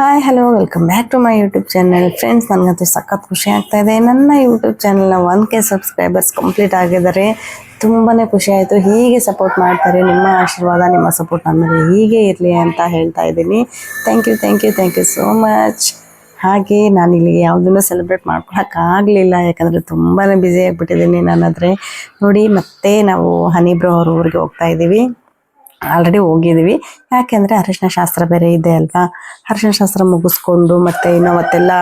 Hi hello welcome back to my YouTube channel friends ನನಗಂತೂ ಸಖತ್ ಖುಷಿ ಆಗ್ತಾ ಇದೆ. ನನ್ನ ಯೂಟ್ಯೂಬ್ ಚಾನಲ್ನ ಒನ್ ಕೆ ಸಬ್ಸ್ಕ್ರೈಬರ್ಸ್ ಕಂಪ್ಲೀಟ್ ಆಗಿದ್ದಾರೆ. ತುಂಬಾ ಖುಷಿ ಆಯಿತು. ಹೀಗೆ ಸಪೋರ್ಟ್ ಮಾಡ್ತಾರೆ. ನಿಮ್ಮ ಆಶೀರ್ವಾದ, ನಿಮ್ಮ ಸಪೋರ್ಟ್ ನನ್ನ ಮೇಲೆ ಹೀಗೆ ಇರಲಿ ಅಂತ ಹೇಳ್ತಾ ಇದ್ದೀನಿ. Thank you thank you thank you so much ಹಾಗೆ ನಾನು ಇಲ್ಲಿ ಯಾವುದನ್ನು ಸೆಲೆಬ್ರೇಟ್ ಮಾಡ್ಕೊಳಕ್ಕಾಗಲಿಲ್ಲ ಯಾಕಂದರೆ ತುಂಬಾ ಬ್ಯುಸಿ ಆಗಿಬಿಟ್ಟಿದ್ದೀನಿ ನಾನಾದರೆ ನೋಡಿ, ಮತ್ತೆ ನಾವು ಹನಿ ಬ್ರೋ ಅವ್ರ ಊರಿಗೆ ಹೋಗ್ತಾ ಇದ್ದೀವಿ ಆಲ್ರೆಡಿ ಹೋಗಿದ್ದೀವಿ ಯಾಕೆಂದರೆ ಅರಿಶಿನ ಶಾಸ್ತ್ರ ಬೇರೆ ಇದೆ ಅಲ್ವಾ? ಅರಿಶಿನ ಶಾಸ್ತ್ರ ಮುಗಿಸ್ಕೊಂಡು ಮತ್ತೆ ಇನ್ನು ಅವತ್ತೆಲ್ಲ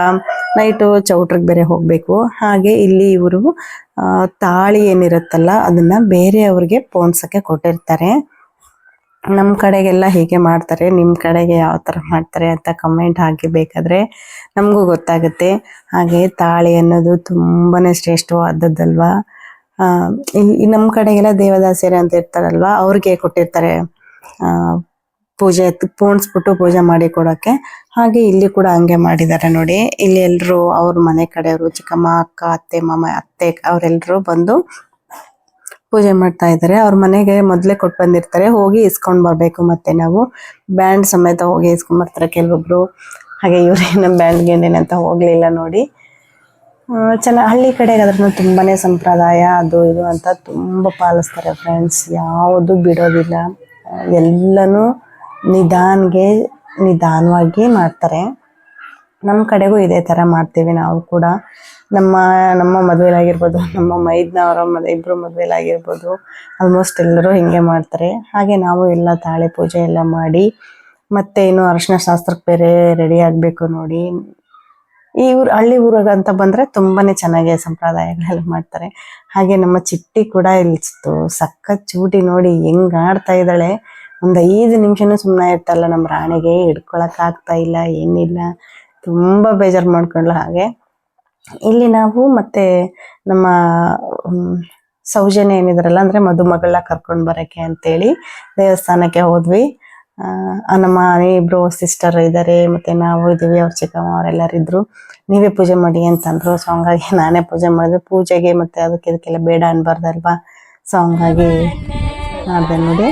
ನೈಟು ಚೌಟ್ರಿಗೆ ಬೇರೆ ಹೋಗಬೇಕು. ಹಾಗೆ ಇಲ್ಲಿ ಇವರು ತಾಳಿ ಏನಿರುತ್ತಲ್ಲ ಅದನ್ನು ಬೇರೆಯವ್ರಿಗೆ ಪೋಣ್ಸೋಕ್ಕೆ ಕೊಟ್ಟಿರ್ತಾರೆ. ನಮ್ಮ ಕಡೆಗೆಲ್ಲ ಹೀಗೆ ಮಾಡ್ತಾರೆ. ನಿಮ್ಮ ಕಡೆಗೆ ಯಾವ ಥರ ಮಾಡ್ತಾರೆ ಅಂತ ಕಮೆಂಟ್ ಹಾಕಿ ಬೇಕಾದರೆ ನಮಗೂ ಗೊತ್ತಾಗುತ್ತೆ. ಹಾಗೆ ತಾಳಿ ಅನ್ನೋದು ತುಂಬಾ ಶ್ರೇಷ್ಠವಾದದ್ದಲ್ವಾ? ನಮ್ಮ ಕಡೆಗೆಲ್ಲ ದೇವದಾಸಿಯರು ಅಂತ ಇರ್ತಾರಲ್ವಾ, ಅವ್ರಿಗೆ ಕೊಟ್ಟಿರ್ತಾರೆ ಪೂಜೆ, ಪೋಣಿಸ್ಬಿಟ್ಟು ಪೂಜೆ ಮಾಡಿ ಕೊಡೋಕ್ಕೆ ಹಾಗೆ ಇಲ್ಲಿ ಕೂಡ ಹಂಗೆ ಮಾಡಿದ್ದಾರೆ ನೋಡಿ. ಇಲ್ಲಿ ಎಲ್ಲರೂ ಅವ್ರ ಮನೆ ಕಡೆಯವರು, ಚಿಕ್ಕಮ್ಮ, ಅಕ್ಕ, ಅತ್ತೆ, ಮಾಮ, ಅತ್ತೆ ಅವರೆಲ್ಲರೂ ಬಂದು ಪೂಜೆ ಮಾಡ್ತಾ ಇದ್ದಾರೆ. ಅವ್ರ ಮನೆಗೆ ಮೊದಲೇ ಕೊಟ್ಟು ಬಂದಿರ್ತಾರೆ, ಹೋಗಿ ಇಸ್ಕೊಂಡ್ ಬರ್ಬೇಕು ಮತ್ತೆ ನಾವು. ಬ್ಯಾಂಡ್ ಸಮೇತ ಹೋಗಿ ಇಸ್ಕೊಂಡ್ ಬರ್ತಾರೆ ಕೆಲವೊಬ್ರು. ಹಾಗೆ ಇವ್ರೇನು ಬ್ಯಾಂಡ್ಗೆ ಏನೇನಂತ ಹೋಗ್ಲಿಲ್ಲ ನೋಡಿ. ಚೆನ್ನಾಗಿ ಹಳ್ಳಿ ಕಡೆಗೆ ಅದ್ರೂ ತುಂಬಾನೇ ಸಂಪ್ರದಾಯ, ಅದು ಇದು ಅಂತ ತುಂಬ ಪಾಲಿಸ್ತಾರೆ ಫ್ರೆಂಡ್ಸ್ ಯಾವುದು ಬಿಡೋದಿಲ್ಲ. ಎಲ್ಲನೂ ನಿಧಾನ್ಗೆ, ನಿಧಾನವಾಗಿ ಮಾಡ್ತಾರೆ. ನಮ್ಮ ಕಡೆಗೂ ಇದೇ ಥರ ಮಾಡ್ತೀವಿ ನಾವು ಕೂಡ. ನಮ್ಮ ನಮ್ಮ ಮದುವೆಲಾಗಿರ್ಬೋದು, ನಮ್ಮ ಮೈದ್ನವರ ಮದುವೆ ಇಬ್ಬರು ಮದುವೆಲಾಗಿರ್ಬೋದು ಆಲ್ಮೋಸ್ಟ್ ಎಲ್ಲರೂ ಹಿಂಗೆ ಮಾಡ್ತಾರೆ. ಹಾಗೆ ನಾವು ಎಲ್ಲ ತಾಳೆ ಪೂಜೆ ಎಲ್ಲ ಮಾಡಿ, ಮತ್ತೆ ಇನ್ನು ಅರಶಿನ ಶಾಸ್ತ್ರಕ್ಕೆ ಬೇರೆ ರೆಡಿ ಆಗಬೇಕು ನೋಡಿ. ಈ ಊರು, ಹಳ್ಳಿ ಊರಾಗ ಅಂತ ಬಂದ್ರೆ ತುಂಬಾನೇ ಚೆನ್ನಾಗಿ ಸಂಪ್ರದಾಯಗಳೆಲ್ಲ ಮಾಡ್ತಾರೆ. ಹಾಗೆ ನಮ್ಮ ಚಿಟ್ಟಿ ಕೂಡ ಇಲ್ಸ್ತು ಸಖತ್ ಚೂಟಿ ನೋಡಿ ಹೆಂಗ್ ಆಡ್ತಾ ಇದ್ದಾಳೆ. ಒಂದ್ ಐದು ನಿಮಿಷನೂ ಸುಮ್ಮನೆ ಇರ್ತಲ್ಲ ನಮ್ಮ ರಾಣಿಗೆ ಹಿಡ್ಕೊಳಕ್ ಆಗ್ತಾ ಇಲ್ಲ, ಏನಿಲ್ಲ. ತುಂಬಾ ಬೇಜಾರ್ ಮಾಡ್ಕೊಂಡ್ಲ ಹಾಗೆ. ಇಲ್ಲಿ ನಾವು ಮತ್ತೆ ನಮ್ಮ ಸೌಜನ್ಯ ಏನಿದ್ರಲ್ಲ, ಅಂದ್ರೆ ಮದುಮಗಳನ್ನ ಕರ್ಕೊಂಡ್ ಬರಕ್ಕೆ ಅಂತೇಳಿ ದೇವಸ್ಥಾನಕ್ಕೆ ಹೋದ್ವಿ. ಆ, ನಮ್ಮ ಇಬ್ರು ಸಿಸ್ಟರ್ ಇದ್ದಾರೆ ಮತ್ತೆ ನಾವು ಇದೀವಿ ಅವ್ರ ಚಿಕ್ಕಮ್ಮ ಅವರೆಲ್ಲರೂ ಇದ್ರು. ನೀವೇ ಪೂಜೆ ಮಾಡಿ ಅಂತಂದ್ರು ಸೊ ಹಂಗಾಗಿ ನಾನೇ ಪೂಜೆ ಮಾಡಿದೆ. ಪೂಜೆಗೆ ಮತ್ತೆ ಅದಕ್ಕೆ ಇದಕ್ಕೆಲ್ಲ ಬೇಡ ಅನ್ಬಾರ್ದಲ್ವಾ? ಸೊ ಹಂಗಾಗಿ ಮಾಡಿದೆ ನೋಡಿ.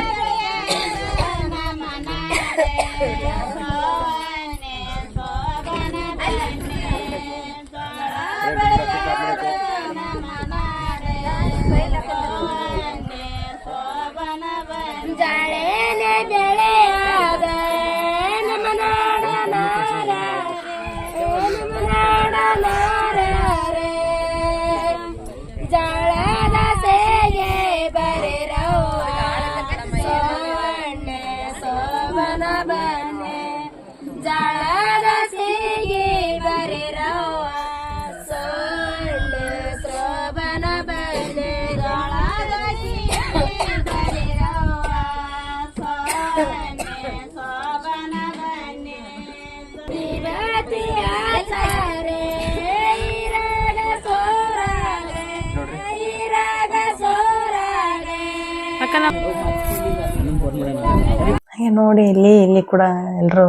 ಹಾಗೆ ನೋಡಿ ಇಲ್ಲಿ ಇಲ್ಲಿ ಕೂಡ ಎಲ್ಲರೂ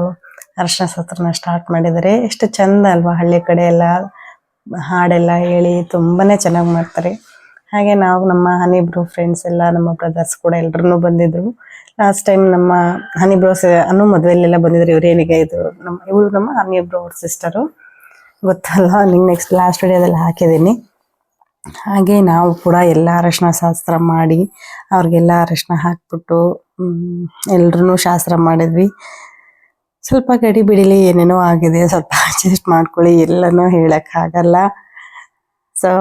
ಅರ್ಶನ ಸತ್ರನ ಸ್ಟಾರ್ಟ್ ಮಾಡಿದ್ದಾರೆ. ಎಷ್ಟು ಚಂದ ಅಲ್ವಾ ಹಳ್ಳಿ ಕಡೆ ಎಲ್ಲ, ಹಾಡೆಲ್ಲ ಹೇಳಿ ತುಂಬಾನೇ ಚೆನ್ನಾಗಿ ಮಾಡ್ತಾರೆ. ಹಾಗೆ ನಾವು ನಮ್ಮ ಹನಿಬ್ರು ಫ್ರೆಂಡ್ಸ್ ಎಲ್ಲ, ನಮ್ಮ ಬ್ರದರ್ಸ್ ಕೂಡ ಎಲ್ಲರೂ ಬಂದಿದ್ರು. ಲಾಸ್ಟ್ ಟೈಮ್ ನಮ್ಮ ಹನಿಬ್ರೋಸ್ ಅನ್ನು ಮದುವೆಲೆಲ್ಲ ಬಂದಿದ್ರು. ಇವ್ರು ಏನಿಗೆ ಇದು, ನಮ್ಮ ಇವಳು ನಮ್ಮ ಹನಿಬ್ರೋ ಅವ್ರ ಸಿಸ್ಟರು ಗೊತ್ತಲ್ಲ ನಿಂಗೆ ನೆಕ್ಸ್ಟ್ ಲಾಸ್ಟ್ ವಿಡಿಯೋದಲ್ಲಿ ಹಾಕಿದ್ದೀನಿ. ಹಾಗೆ ನಾವು ಕೂಡ ಎಲ್ಲ ಅರಶಿನ ಶಾಸ್ತ್ರ ಮಾಡಿ ಅವ್ರಿಗೆಲ್ಲ ಅರಶಿನ ಹಾಕ್ಬಿಟ್ಟು ಎಲ್ರೂ ಶಾಸ್ತ್ರ ಮಾಡಿದ್ವಿ. ಸ್ವಲ್ಪ ಗಡಿ ಬಿಡಿಲಿ ಏನೇನೋ ಆಗಿದೆ, ಸ್ವಲ್ಪ ಅಡ್ಜಸ್ಟ್ ಮಾಡ್ಕೊಳ್ಳಿ, ಎಲ್ಲನೂ ಹೇಳೋಕ್ಕಾಗಲ್ಲ ಸೊ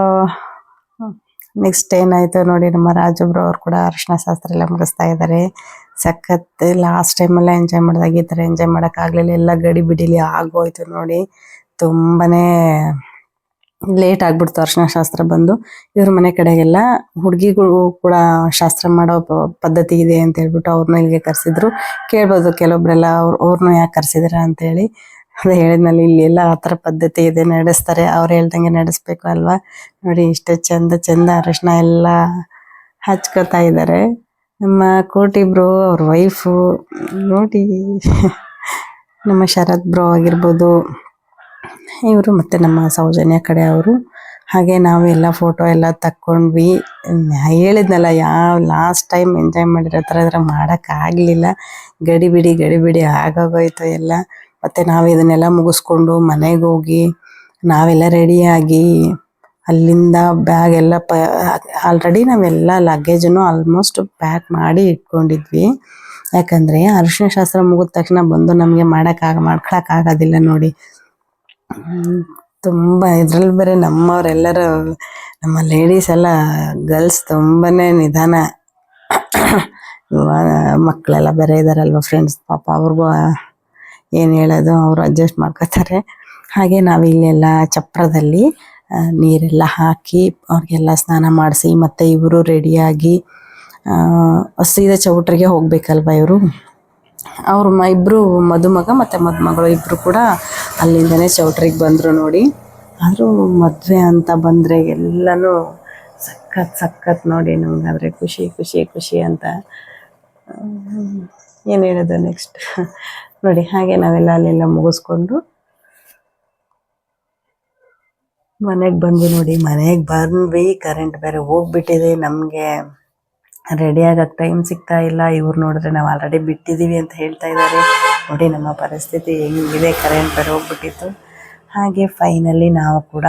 ನೆಕ್ಸ್ಟ್ ಏನಾಯ್ತು ನೋಡಿ, ನಮ್ಮ ರಾಜೊಬ್ರು ಅವ್ರು ಕೂಡ ಅರಶಿನ ಶಾಸ್ತ್ರ ಎಲ್ಲ ಮುಗಿಸ್ತಾ ಇದ್ದಾರೆ. ಸಖತ್ ಲಾಸ್ಟ್ ಟೈಮೆಲ್ಲ ಎಂಜಾಯ್ ಮಾಡಿದಾಗ ಈ ಥರ ಎಂಜಾಯ್ ಮಾಡೋಕ್ಕಾಗಲಿಲ್ಲ ಎಲ್ಲ ಗಡಿ ಬಿಡಿಲಿ ಆಗೋಯ್ತು ನೋಡಿ. ತುಂಬಾನೇ ಲೇಟ್ ಆಗ್ಬಿಡ್ತು, ಅರ್ಶಿನ ಶಾಸ್ತ್ರ ಬಂದು. ಇವ್ರ ಮನೆ ಕಡೆಗೆಲ್ಲ ಹುಡುಗಿಗಳು ಕೂಡ ಶಾಸ್ತ್ರ ಮಾಡೋ ಪದ್ಧತಿ ಇದೆ ಅಂತ ಹೇಳ್ಬಿಟ್ಟು ಅವ್ರನ್ನ ಇಲ್ಲಿಗೆ ಕರ್ಸಿದ್ರು. ಕೇಳ್ಬೋದು ಕೆಲವೊಬ್ರೆಲ್ಲ ಅವ್ರ ಅವ್ರನ್ನೂ ಯಾಕೆ ಕರೆಸಿದ್ರ ಅಂತ ಹೇಳಿ. ಅದೇ ಹೇಳಿದ್ನಲ್ಲಿ, ಇಲ್ಲಿ ಎಲ್ಲ ಆ ಥರ ಪದ್ಧತಿ ಇದೆ, ನಡೆಸ್ತಾರೆ. ಅವ್ರು ಹೇಳ್ದಂಗೆ ನಡೆಸ್ಬೇಕು ಅಲ್ವಾ? ನೋಡಿ, ಇಷ್ಟು ಚಂದ ಚಂದ ಅರಶಿನ ಎಲ್ಲ ಹಚ್ಕೋತಾ ಇದ್ದಾರೆ ನಮ್ಮ ಕೋಟಿ ಬ್ರೋ, ಅವ್ರ ವೈಫು ನೋಡಿ. ನಮ್ಮ ಶರತ್ ಬ್ರೋ ಆಗಿರ್ಬೋದು ಇವರು ಮತ್ತು ನಮ್ಮ ಸೌಜನ್ಯ ಕಡೆ ಅವರು. ಹಾಗೆ ನಾವು ಎಲ್ಲ ಫೋಟೋ ಎಲ್ಲ ತಕ್ಕೊಂಡ್ವಿ. ಹೇಳಿದ್ನಲ್ಲ, ಯಾವ ಲಾಸ್ಟ್ ಟೈಮ್ ಎಂಜಾಯ್ ಮಾಡಿರೋ ಥರ ಇದ್ರೆ ಮಾಡೋಕ್ಕಾಗಲಿಲ್ಲ ಗಡಿ ಬಿಡಿ ಗಡಿ ಬಿಡಿ, ಆಗೋಗೋಯ್ತು ಎಲ್ಲ. ಮತ್ತು ನಾವು ಇದನ್ನೆಲ್ಲ ಮುಗಿಸ್ಕೊಂಡು ಮನೆಗೆ ಹೋಗಿ ನಾವೆಲ್ಲ ರೆಡಿಯಾಗಿ ಅಲ್ಲಿಂದ ಬ್ಯಾಗ್ ಎಲ್ಲ ಪ ಆಲ್ರೆಡಿ ನಾವೆಲ್ಲ ಲಗೇಜನ್ನು ಆಲ್ಮೋಸ್ಟ್ ಪ್ಯಾಕ್ ಮಾಡಿ ಇಟ್ಕೊಂಡಿದ್ವಿ. ಯಾಕಂದರೆ ಅರಿಶಿನ ಶಾಸ್ತ್ರ ಮುಗಿದ ತಕ್ಷಣ ಬಂದು ನಮಗೆ ಮಾಡೋಕ್ಕಾಗ ಮಾಡ್ಕೊಳಕ್ಕಾಗೋದಿಲ್ಲ ನೋಡಿ. ತುಂಬ ಇದ್ರಲ್ಲಿ ಬೇರೆ ನಮ್ಮವರೆಲ್ಲರೂ, ನಮ್ಮ ಲೇಡೀಸ್ ಎಲ್ಲ ಗರ್ಲ್ಸ್ ತುಂಬಾನೇ ನಿಧಾನ. ಮಕ್ಕಳೆಲ್ಲ ಬೇರೆ ಇದಾರಲ್ವ ಫ್ರೆಂಡ್ಸ್ ಪಾಪ ಅವ್ರಿಗೂ ಏನು ಹೇಳೋದು, ಅವರು ಅಡ್ಜಸ್ಟ್ ಮಾಡ್ಕೋತಾರೆ. ಹಾಗೆ ನಾವು ಇಲ್ಲೆಲ್ಲ ಚಪ್ರದಲ್ಲಿ ನೀರೆಲ್ಲ ಹಾಕಿ ಅವ್ರಿಗೆಲ್ಲ ಸ್ನಾನ ಮಾಡಿಸಿ, ಮತ್ತು ಇವರು ರೆಡಿಯಾಗಿ ಸೀದಾ ಚೌಟ್ರಿಗೆ ಹೋಗ್ಬೇಕಲ್ವ ಇವರು? ಅವ್ರ ಇಬ್ರು ಮದುಮಗ ಮತ್ತು ಮದುಮಗಳು ಇಬ್ಬರು ಕೂಡ ಅಲ್ಲಿಂದನೇ ಚೌಟ್ರಿಗೆ ಬಂದರು ನೋಡಿ. ಆದರೂ ಮದುವೆ ಅಂತ ಬಂದರೆ ಎಲ್ಲನೂ ಸಖತ್ ಸಖತ್ ನೋಡಿ ನಮಗಾದರೆ ಖುಷಿ ಖುಷಿ ಖುಷಿ ಅಂತ. ಏನು ಹೇಳೋದು ನೆಕ್ಸ್ಟ್ ನೋಡಿ, ಹಾಗೆ ನಾವೆಲ್ಲ ಅಲ್ಲೆಲ್ಲ ಮುಗಿಸ್ಕೊಂಡು ಮನೆಗೆ ಬಂದ್ವಿ ನೋಡಿ. ಮನೆಗೆ ಬಂದ್ವಿ ಕರೆಂಟ್ ಬೇರೆ ಹೋಗ್ಬಿಟ್ಟಿದೆ. ನಮಗೆ ರೆಡಿ ಆಗಕ್ಕೆ ಟೈಮ್ ಸಿಗ್ತಾ ಇಲ್ಲ. ಇವ್ರು ನೋಡಿದ್ರೆ ನಾವು ಆಲ್ರೆಡಿ ಬಿಟ್ಟಿದ್ದೀವಿ ಅಂತ ಹೇಳ್ತಾ ಇದ್ದಾರೆ ನೋಡಿ ನಮ್ಮ ಪರಿಸ್ಥಿತಿ ಹೆಂಗಿದೆ ಕರೆಂಟ್ ಬೇರೆ ಹೋಗ್ಬಿಟ್ಟಿತ್ತು. ಹಾಗೆ ಫೈನಲಿ ನಾವು ಕೂಡ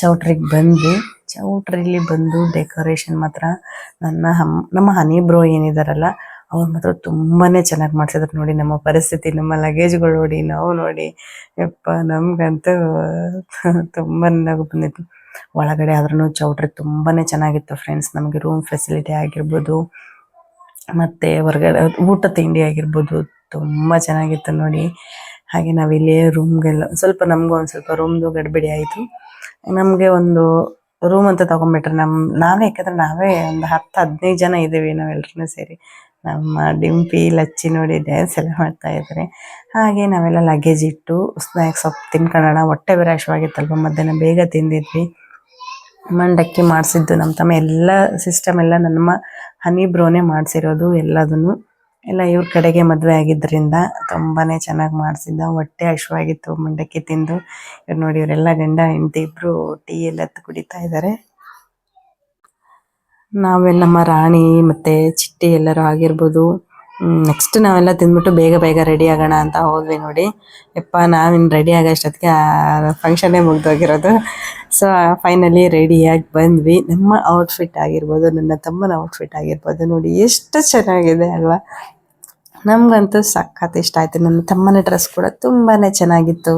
ಚೌಟ್ರಿಗೆ ಬಂದ್ವಿ. ಚೌಟ್ರಿಲಿ ಬಂದು ಡೆಕೋರೇಷನ್ ಮಾತ್ರ ನನ್ನ ಹಮ್, ನಮ್ಮ ಹನಿ ಬ್ರೋ ಏನಿದಾರಲ್ಲ, ಅವ್ರು ಮಾತ್ರ ತುಂಬಾ ಚೆನ್ನಾಗಿ ಮಾಡ್ಸಿದ್ರು ನೋಡಿ ನಮ್ಮ ಪರಿಸ್ಥಿತಿ, ನಮ್ಮ ಲಗೇಜ್ಗಳು ನೋಡಿ, ನಾವು ನೋಡಿ. ಯಪ್ಪ, ನಮಗಂತೂ ತುಂಬ ನಗು ಬಂದಿತ್ತು. ಒಳಗಡೆ ಆದ್ರೂ ಚೌಟ್ರಿ ತುಂಬಾ ಚೆನ್ನಾಗಿತ್ತು ಫ್ರೆಂಡ್ಸ್ ನಮಗೆ ರೂಮ್ ಫೆಸಿಲಿಟಿ ಆಗಿರ್ಬೋದು, ಮತ್ತು ಹೊರಗಡೆ ಊಟ ತಿಂಡಿ ಆಗಿರ್ಬೋದು ತುಂಬ ಚೆನ್ನಾಗಿತ್ತು ನೋಡಿ. ಹಾಗೆ ನಾವಿಲ್ಲಿ ರೂಮ್ಗೆಲ್ಲ ಸ್ವಲ್ಪ ನಮಗೂ ಒಂದು ಸ್ವಲ್ಪ ರೂಮ್ದು ಗಡಿಬಿಡಿ ಆಯಿತು. ನಮಗೆ ಒಂದು ರೂಮ್ ಅಂತ ತಗೊಂಡ್ಬಿಟ್ರೆ ನಮ್ಮ ನಾವೇ ಯಾಕಂದ್ರೆ ನಾವೇ ಒಂದು ಹತ್ತು ಹದಿನೈದು ಜನ ಇದ್ದೀವಿ ನಾವೆಲ್ಲರೂ ಸೇರಿ. ನಮ್ಮ ಡಿಂಪಿ, ಲಚ್ಚಿ ನೋಡಿ ಡ್ಯಾನ್ಸ್ ಎಲ್ಲ ಮಾಡ್ತಾ ಇದ್ದಾರೆ ಹಾಗೆ ನಾವೆಲ್ಲ ಲಗೇಜ್ ಇಟ್ಟು ಸ್ನ್ಯಾಕ್ಸ್ ಸ್ವಲ್ಪ ತಿನ್ಕೊಳ್ಳೋಣ ಹೊಟ್ಟೆ ಬೇರೆ ಹಶ್ವಾಗಿತ್ತಲ್ವ ಮಧ್ಯಾಹ್ನ ಬೇಗ ತಿಂದಿದ್ವಿ. ಮಂಡಕ್ಕಿ ಮಾಡಿಸಿದ್ದು ನಮ್ಮ ತಮ್ಮ. ಎಲ್ಲ ಸಿಸ್ಟಮ್ ಎಲ್ಲ ನಮ್ಮ ಹನಿ ಬ್ರೋನೇ ಮಾಡಿಸಿರೋದು ಎಲ್ಲದನ್ನು. ಎಲ್ಲ ಇವ್ರ ಕಡೆಗೆ ಮದುವೆ ಆಗಿದ್ದರಿಂದ ತುಂಬಾನೇ ಚೆನ್ನಾಗಿ ಮಾಡಿಸಿದ್ದ. ಹೊಟ್ಟೆ ಹಶುವಾಗಿತ್ತು ಮಂಡಕ್ಕಿ ತಿಂದು. ಇವ್ರು ನೋಡಿ ಇವರೆಲ್ಲ ಗಂಡ ಹೆಂಡತಿ ಇಬ್ಬರು ಟೀ ಎಲ್ಲ ಕುಡಿತಾ ಇದ್ದಾರೆ ನಾವೇ ನಮ್ಮ ರಾಣಿ ಮತ್ತು ಚಿಟ್ಟಿ ಎಲ್ಲರೂ ಆಗಿರ್ಬೋದು. ನೆಕ್ಸ್ಟ್ ನಾವೆಲ್ಲ ತಿಂದ್ಬಿಟ್ಟು ಬೇಗ ಬೇಗ ರೆಡಿ ಆಗೋಣ ಅಂತ ಹೋದ್ವಿ ನೋಡಿ. ಯಪ್ಪ ನಾವಿನ್ನು ರೆಡಿ ಆಗೋಷ್ಟೊತ್ತಿಗೆ ಫಂಕ್ಷನ್ನೇ ಮುಗ್ದೋಗಿರೋದು. ಸೊ ಫೈನಲಿ ರೆಡಿಯಾಗಿ ಬಂದ್ವಿ. ನಮ್ಮ ಔಟ್ಫಿಟ್ ಆಗಿರ್ಬೋದು, ನನ್ನ ತಮ್ಮನ ಔಟ್ಫಿಟ್ ಆಗಿರ್ಬೋದು ನೋಡಿ, ಎಷ್ಟು ಚೆನ್ನಾಗಿದೆ ಅಲ್ವಾ. ನಮಗಂತೂ ಸಖತ್ ಇಷ್ಟ ಆಯ್ತು. ನನ್ನ ತಮ್ಮನ ಡ್ರೆಸ್ ಕೂಡ ತುಂಬಾ ಚೆನ್ನಾಗಿತ್ತು.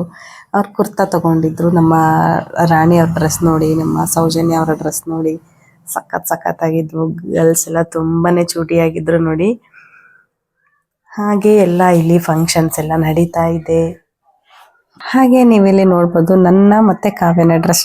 ಅವ್ರು ಕುರ್ತಾ ತೊಗೊಂಡಿದ್ರು, ನಮ್ಮ ರಾಣಿ ಅವ್ರ ಡ್ರೆಸ್ ನೋಡಿ, ನಮ್ಮ ಸೌಜನ್ಯ ಅವರ ಡ್ರೆಸ್ ನೋಡಿ. ಸಖತ್ ಸಖತ್ತಾಗಿದ್ವು ಗರ್ಲ್ಸ್ ಎಲ್ಲ ತುಂಬಾ ಚೂಟಿಯಾಗಿದ್ರು ನೋಡಿ. ಹಾಗೆ ಎಲ್ಲ ಇಲ್ಲಿ ಫಂಕ್ಷನ್ಸ್ ಎಲ್ಲ ನಡೀತಾ ಇದೆ. ಹಾಗೆ ನೀವಿಲ್ಲಿ ನೋಡ್ಬೋದು ನನ್ನ ಮತ್ತೆ ಕಾವ್ಯನ ಡ್ರೆಸ್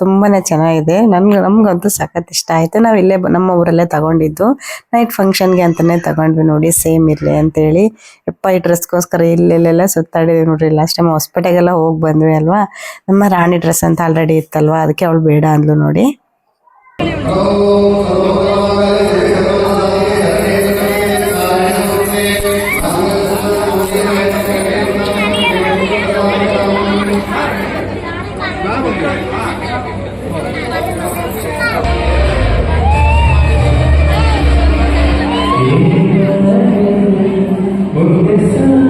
ತುಂಬಾನೇ ಚೆನ್ನಾಗಿದೆ. ನನ್ಗೆ ನಮ್ಗಂತೂ ಸಖತ್ ಇಷ್ಟ ಆಯ್ತು. ನಾವು ಇಲ್ಲೇ ನಮ್ಮ ಊರಲ್ಲೇ ತಗೊಂಡಿದ್ದು. ನೈಟ್ ಫಂಕ್ಷನ್ಗೆ ಅಂತಾನೆ ತಗೊಂಡ್ವಿ ನೋಡಿ ಸೇಮ್ ಇರ್ಲಿ ಅಂತೇಳಿ. ಯಪ್ಪ, ಈ ಡ್ರೆಸ್ಗೋಸ್ಕರ ಇಲ್ಲೆಲ್ಲೆಲ್ಲ ಸುತ್ತಾಡಿದ್ವಿ ನೋಡ್ರಿ. ಲಾಸ್ಟ್ ಟೈಮ್ ಹಾಸ್ಪಿಟಲ್ಗೆಲ್ಲ ಹೋಗಿ ಬಂದ್ವಿ ಅಲ್ವಾ? ನಮ್ಮ ರಾಣಿ ಡ್ರೆಸ್ ಅಂತ ಆಲ್ರೆಡಿ ಇತ್ತಲ್ವಾ? ಅದಕ್ಕೆ ಅವಳು ಬೇಡ ಅಂದ್ಲು ನೋಡಿ. Porque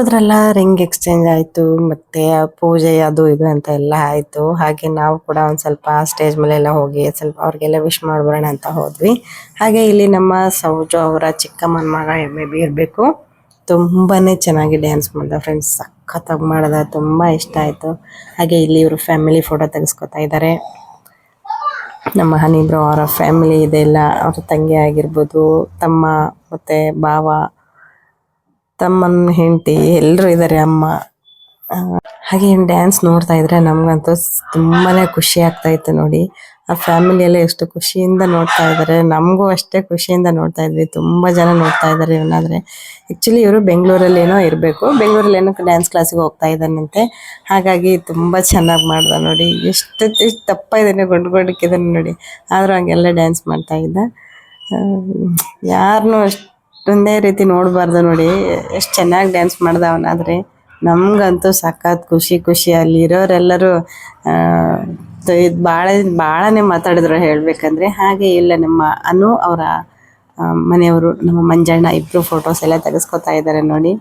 ನೋಡಿದ್ರಲ್ಲ ರಿಂಗ್ ಎಕ್ಸ್ಚೇಂಜ್ ಆಯಿತು, ಮತ್ತೆ ಪೂಜೆ ಅದು ಇದು ಅಂತ ಎಲ್ಲ ಆಯಿತು. ಹಾಗೆ ನಾವು ಕೂಡ ಒಂದು ಸ್ವಲ್ಪ ಸ್ಟೇಜ್ ಮೇಲೆ ಎಲ್ಲ ಹೋಗಿ ಸ್ವಲ್ಪ ಅವ್ರಿಗೆಲ್ಲ ವಿಶ್ ಮಾಡ್ಬರೋಣ ಅಂತ ಹೋದ್ವಿ. ಹಾಗೆ ಇಲ್ಲಿ ನಮ್ಮ ಸೌಜು ಅವರ ಚಿಕ್ಕಮ್ಮನ ಮಗ ಮೇ ಬಿ ಇರಬೇಕು. ತುಂಬಾ ಚೆನ್ನಾಗಿ ಡ್ಯಾನ್ಸ್ ಮಾಡ್ದ ಫ್ರೆಂಡ್ಸ್ ಸಖತ್ತಾಗಿ ಮಾಡ್ದ, ತುಂಬ ಇಷ್ಟ ಆಯಿತು. ಹಾಗೆ ಇಲ್ಲಿ ಇವರು ಫ್ಯಾಮಿಲಿ ಫೋಟೋ ತೆಗೆಸ್ಕೊತಾ ಇದ್ದಾರೆ ನಮ್ಮ ಹನಿಬ್ರು ಅವರ ಫ್ಯಾಮಿಲಿ ಇದೆಲ್ಲ ಅವ್ರ ತಂಗಿ ಆಗಿರ್ಬೋದು, ತಮ್ಮ ಮತ್ತು ಭಾವ ತಮ್ಮನ ಹೆಂಡತಿ ಎಲ್ಲರೂ ಇದ್ದಾರೆ ಅಮ್ಮ. ಹಾಗೆ ಡ್ಯಾನ್ಸ್ ನೋಡ್ತಾ ಇದ್ರೆ ನಮಗಂತೂ ತುಂಬಾನೇ ಖುಷಿ ಆಗ್ತಾ ಇತ್ತು ನೋಡಿ. ಆ ಫ್ಯಾಮಿಲಿ ಎಲ್ಲ ಎಷ್ಟು ಖುಷಿಯಿಂದ ನೋಡ್ತಾ ಇದ್ದಾರೆ ನಮಗೂ ಅಷ್ಟೇ ಖುಷಿಯಿಂದ ನೋಡ್ತಾ ಇದ್ವಿ. ತುಂಬಾ ಜನ ನೋಡ್ತಾ ಇದ್ದಾರೆ ಇವನಾದ್ರೆ. ಆ್ಯಕ್ಚುಲಿ ಇವರು ಬೆಂಗಳೂರಲ್ಲಿ ಏನೋ ಇರಬೇಕು. ಬೆಂಗಳೂರಲ್ಲಿ ಏನೋ ಡ್ಯಾನ್ಸ್ ಕ್ಲಾಸಿಗೆ ಹೋಗ್ತಾ ಇದ್ದಾನಂತೆ. ಹಾಗಾಗಿ ತುಂಬ ಚೆನ್ನಾಗಿ ಮಾಡ್ದ ನೋಡಿ. ಎಷ್ಟು ತಪ್ಪ ಇದ್ದಾನೆ ಗುಂಡು ಗುಂಡಕ್ಕಿದ್ದಾನೆ ನೋಡಿ. ಆದರೂ ಹಂಗೆಲ್ಲ ಡ್ಯಾನ್ಸ್ ಮಾಡ್ತಾ ಇದ್ದ. ಯಾರನ್ನೂ ಅಷ್ಟೊಂದೇ ರೀತಿ ನೋಡಬಾರ್ದು ನೋಡಿ. ಎಷ್ಟು ಚೆನ್ನಾಗಿ ಡ್ಯಾನ್ಸ್ ಮಾಡ್ದ ಅವನಾದ್ರೆ ನಮಗಂತೂ ಸಖತ್ ಖುಷಿ ಖುಷಿ. ಅಲ್ಲಿರೋರೆಲ್ಲರೂ ಇದು ಭಾಳ ಭಾಳನೇ ಮಾತಾಡಿದ್ರು ಹೇಳಬೇಕಂದ್ರೆ. ಹಾಗೆ ಇಲ್ಲ, ನಮ್ಮ ಅನು ಅವರ ಮನೆಯವರು, ನಮ್ಮ ಮಂಜಣ್ಣ ಇಬ್ಬರು ಫೋಟೋಸ್ ಎಲ್ಲ ತೆಗೆಸ್ಕೊತಾ ಇದ್ದಾರೆ ನೋಡಿ.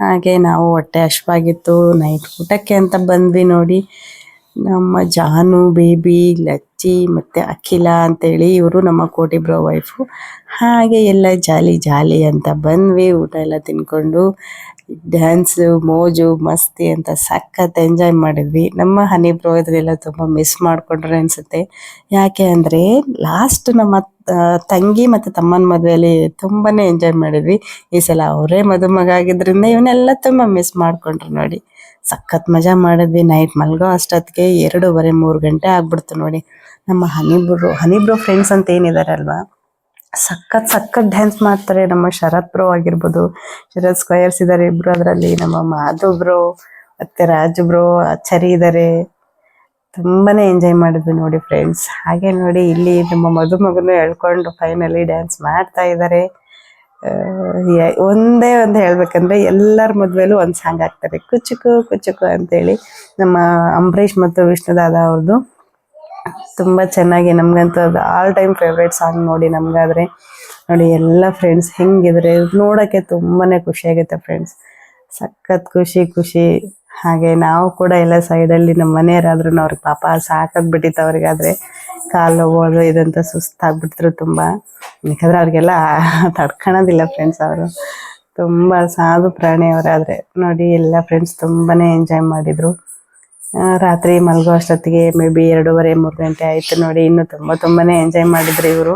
ಹಾಗೆ ನಾವು ಹೊಟ್ಟೆ ಹಶ್ವಾಗಿತ್ತು ನೈಟ್ ಊಟಕ್ಕೆ ಅಂತ ಬಂದ್ವಿ ನೋಡಿ. ನಮ್ಮ ಜಾನು, ಬೇಬಿ, ಲಚ್ಚಿ ಮತ್ತು ಅಖಿಲ ಅಂತೇಳಿ ಇವರು ನಮ್ಮ ಕೋಟಿಬ್ರೋ ವೈಫು. ಹಾಗೆ ಎಲ್ಲ ಜಾಲಿ ಜಾಲಿ ಅಂತ ಬಂದ್ವಿ, ಊಟ ಎಲ್ಲ ತಿನ್ಕೊಂಡು ಡ್ಯಾನ್ಸು ಮೋಜು, ಮಸ್ತಿ ಅಂತ ಸಖತ್ ಎಂಜಾಯ್ ಮಾಡಿದ್ವಿ. ನಮ್ಮ ಹನಿ ಬ್ರೋ ಇದ್ರೆಲ್ಲ ತುಂಬ ಮಿಸ್ ಮಾಡ್ಕೊಂಡ್ರೆ ಅನಿಸುತ್ತೆ. ಯಾಕೆ ಅಂದರೆ ಲಾಸ್ಟ್ ನಮ್ಮ ತಂಗಿ ಮತ್ತು ತಮ್ಮನ ಮದುವೆಯಲ್ಲಿ ತುಂಬಾ ಎಂಜಾಯ್ ಮಾಡಿದ್ವಿ. ಈ ಸಲ ಅವರೇ ಮದುಮಗ ಆಗಿದ್ದರಿಂದ ಇವನ್ನೆಲ್ಲ ತುಂಬ ಮಿಸ್ ಮಾಡ್ಕೊಂಡ್ರು ನೋಡಿ. ಸಖತ್ ಮಜಾ ಮಾಡಿದ್ವಿ. ನೈಟ್ ಮಲ್ಗೋ ಅಷ್ಟೊತ್ತಿಗೆ ಎರಡೂವರೆ, ಮೂರು ಗಂಟೆ ಆಗ್ಬಿಡ್ತು ನೋಡಿ. ನಮ್ಮ ಹನಿಬ್ರು ಹನಿಬ್ರು ಫ್ರೆಂಡ್ಸ್ ಅಂತ ಏನಿದ್ದಾರೆ ಅಲ್ವಾ? ಸಖತ್ ಸಖತ್ ಡ್ಯಾನ್ಸ್ ಮಾಡ್ತಾರೆ. ನಮ್ಮ ಶರತ್ ಬ್ರೋ ಆಗಿರ್ಬೋದು, ಶರತ್ ಸ್ಕ್ವಯರ್ಸ್ ಇದ್ದಾರೆ ಇಬ್ರು ಅದರಲ್ಲಿ. ನಮ್ಮ ಮಾಧು ಬ್ರೋ, ಮತ್ತೆ ರಾಜು ಬ್ರೋ ಅಚ್ಚರಿ ಇದ್ದಾರೆ ತುಂಬಾನೇ ಎಂಜಾಯ್ ಮಾಡಿದ್ವಿ ನೋಡಿ ಫ್ರೆಂಡ್ಸ್ ಹಾಗೆ ನೋಡಿ ಇಲ್ಲಿ ನಮ್ಮ ಮದುಮಗನು ಹೇಳ್ಕೊಂಡು ಫೈನಲಿ ಡ್ಯಾನ್ಸ್ ಮಾಡ್ತಾ ಇದ್ದಾರೆ ಒಂದೇ ಒಂದು ಹೇಳ್ಬೇಕಂದ್ರೆ ಎಲ್ಲರ ಮದ್ವೆಲೂ ಒಂದು ಸಾಂಗ್ ಹಾಕ್ತಾರೆ. ಕುಚುಕು ಕುಚುಕು ಅಂತೇಳಿ ನಮ್ಮ ಅಂಬರೀಷ್ ಮತ್ತು ವಿಷ್ಣುದಾದ ಅವ್ರದ್ದು ತುಂಬ ಚೆನ್ನಾಗಿ ನಮಗಂತೂ ಅದು ಆಲ್ ಟೈಮ್ ಫೇವ್ರೇಟ್ ಸಾಂಗ್ ನೋಡಿ ನಮಗಾದ್ರೆ. ನೋಡಿ ಎಲ್ಲ ಫ್ರೆಂಡ್ಸ್ ಹೆಂಗಿದ್ರೆ ನೋಡೋಕ್ಕೆ ತುಂಬಾ ಖುಷಿಯಾಗುತ್ತೆ ಫ್ರೆಂಡ್ಸ್ ಸಖತ್ ಖುಷಿ ಖುಷಿ. ಹಾಗೆ ನಾವು ಕೂಡ ಎಲ್ಲ ಸೈಡಲ್ಲಿ ನಮ್ಮ ಮನೆಯವರಾದ್ರೂ ಅವ್ರಿಗೆ ಪಾಪ ಸಾಕಾಗ್ಬಿಟ್ಟಿತ್ತು ಅವ್ರಿಗಾದ್ರೆ ಕಾಲು ನೋವು ಇದಂತ ಸುಸ್ತಾಗ್ಬಿಡ್ತಿರು ತುಂಬ. ಯಾಕಂದ್ರೆ ಅವ್ರಿಗೆಲ್ಲ ತಡ್ಕೊಳೋದಿಲ್ಲ ಫ್ರೆಂಡ್ಸ್ ಅವರು. ತುಂಬ ಸಾಧು ಪ್ರಾಣಿ ಅವರಾದ್ರೆ. ನೋಡಿ, ಎಲ್ಲ ಫ್ರೆಂಡ್ಸ್ ತುಂಬಾನೇ ಎಂಜಾಯ್ ಮಾಡಿದ್ರು. ರಾತ್ರಿ ಮಲಗೋ ಅಷ್ಟೊತ್ತಿಗೆ ಮೇ ಬಿ ಎರಡೂವರೆ ಮೂರು ಗಂಟೆ ಆಯಿತು ನೋಡಿ, ಇನ್ನು ತುಂಬ ತುಂಬಾನೇ ಎಂಜಾಯ್ ಮಾಡಿದ್ರು ಇವರು.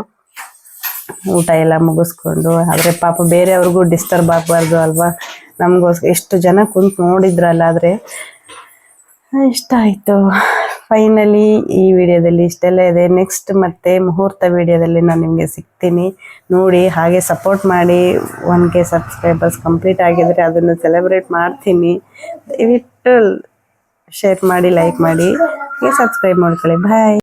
ಊಟ ಎಲ್ಲ ಮುಗಿಸ್ಕೊಂಡು, ಆದರೆ ಪಾಪ ಬೇರೆಯವ್ರಿಗೂ ಡಿಸ್ಟರ್ಬ್ ಆಗಬಾರ್ದು ಅಲ್ವಾ? ನಮಗೋಸ್ಕರ ಎಷ್ಟು ಜನ ಕುಂತು ನೋಡಿದ್ರಲ್ಲ ಆದರೆ ಇಷ್ಟ ಆಯಿತು. ಫೈನಲಿ ಈ ವಿಡಿಯೋದಲ್ಲಿ ಇಷ್ಟೆಲ್ಲ ಇದೆ. ನೆಕ್ಸ್ಟ್ ಮತ್ತೆ ಮುಹೂರ್ತ ವಿಡಿಯೋದಲ್ಲಿ ನಾನು ನಿಮಗೆ ಸಿಗ್ತೀನಿ. ನೋಡಿ, ಹಾಗೆ ಸಪೋರ್ಟ್ ಮಾಡಿ. ಒನ್ ಕೆ ಸಬ್ಸ್ಕ್ರೈಬರ್ಸ್ ಕಂಪ್ಲೀಟ್ ಆಗಿದ್ರೆ ಅದನ್ನು ಸೆಲೆಬ್ರೇಟ್ ಮಾಡ್ತೀನಿ. ದಯವಿಟ್ಟು ಶೇರ್ ಮಾಡಿ ಲೈಕ್ ಮಾಡಿ. ಸಬ್ಸ್ಕ್ರೈಬ್ ಮಾಡ್ಕೊಳ್ಳಿ. ಬಾಯ್